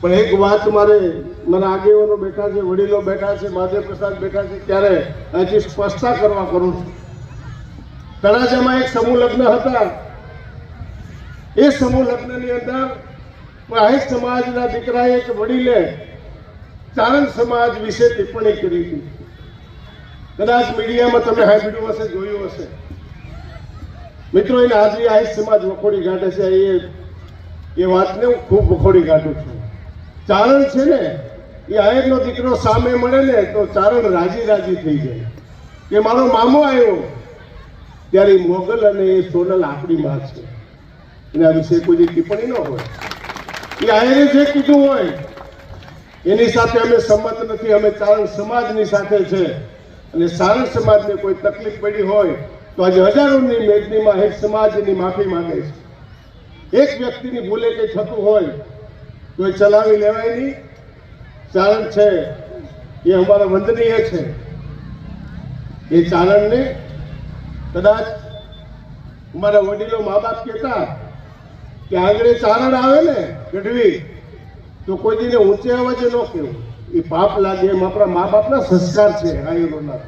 પણ એક વાત મારે મને આગેવાનો બેઠા છે, વડીલો બેઠા છે મહાદેવ પ્રસાદ બેઠા છે, ત્યારે અહીંથી સ્પષ્ટતા કરવા કરું છું. તળાજામાં એક સમૂહ લગ્ન હતા. એ સમૂહ લગ્નની અંદર આહિર સમાજના દીકરાએ એક વડીલે ચારણ સમાજ વિશે ટિપ્પણી કરી હતી. કદાચ મીડિયામાં તમે હાઈબ્રિડ હશે, જોયું હશે. મિત્રો, એને હાજરી આહિર સમાજ વખોડી કાઢે છે, એ એ વાતને હું ખૂબ વખોડી કાઢું છું. ચારણ છે ને, એ આયરનો દીકરો સામે મળે ને, તો ચારણ રાજી રાજી થઈ જાય. કે મારો મામો આવ્યો ત્યારે મોગલ અને એ સોનલ આપણી માં છે. એના વિશે કોઈ ટિપ્પણી ન હોય. એ આયરે જે કીધું હોય, એની સાથે અમે સંમત નથી, અમે ચારણ સમાજની સાથે છે. અને સારણ સમાજને કોઈ તકલીફ પડી હોય, તો આજે હજારોની મેદનીમાં એક સમાજની માફી માંગે છે. એક વ્યક્તિની ભૂલે કંઈ થતું હોય એ ચલાવી લેવાય નહીં. ચારણ છે. એ અમારા વંદનીય છે. એ ચારણને કદાચ અમારા વડીલો મા બાપ કહેતા કે આંગળે ચારણ આવે ને ગઢવી, તો કોઈ દીને ઊંચે અવાજે ન કહેવું. એ પાપ લાગે એમ આપણા મા બાપના સંસ્કાર છે આયુર્વેદના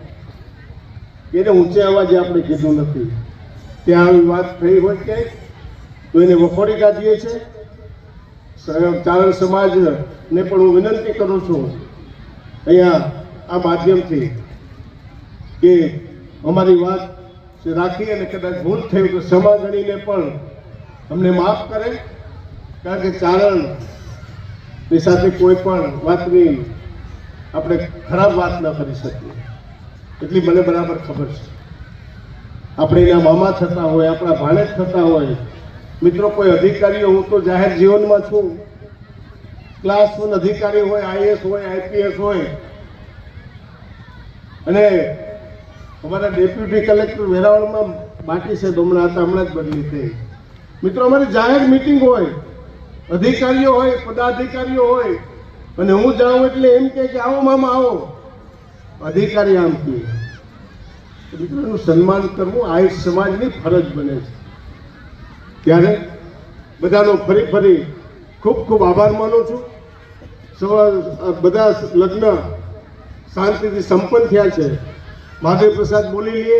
એને ઊંચે અવાજે આપણે કીધું નથી. ત્યાં આવી વાત થઈ હોય ક્યાંય, તો એને વખોડી કાઢીએ છે ચારણ સમાજને પણ હું વિનંતી કરું છું અહીંયા આ માધ્યમથી કે અમારી વાત રાખી અને કદાચ ભૂલ થઈ તો ક્ષમા પણ અમને માફ કરે, કારણ કે ચારણની સાથે કોઈ પણ વાતની આપણે ખરાબ વાત ન કરી શકીએ. એટલી મને બરાબર ખબર છે. આપણે એના મામા થતા હોય, આપણા ભાણેજ થતા હોય મિત્રો, કોઈ અધિકારીઓ, હું તો જાહેર જીવનમાં છું. ક્લાસ વન અધિકારી હોય આઈએસ હોય આઈપીએસ હોય. અને અમારા ડેપ્યુટી કલેક્ટર વેરાવળમાં બાકી છે હમણાં હતા, હમણાં જ બદલી થઈ. મિત્રો, અમારી જાહેર મિટિંગ હોય, અધિકારીઓ હોય, પદાધિકારીઓ હોય, અને હું જાઉં એટલે એમ કે આવો મામા, આવો. અધિકારી આમ કહે. મિત્રોનું સન્માન કરવું આ સમાજની ફરજ બને છે. ત્યારે બધાનો ફરી ફરી ખૂબ ખૂબ આભાર માનું છું. સવા બધા લગ્ન શાંતિથી સંપન્ન થયા છે. મહાદેવ પ્રસાદ બોલી લઈએ.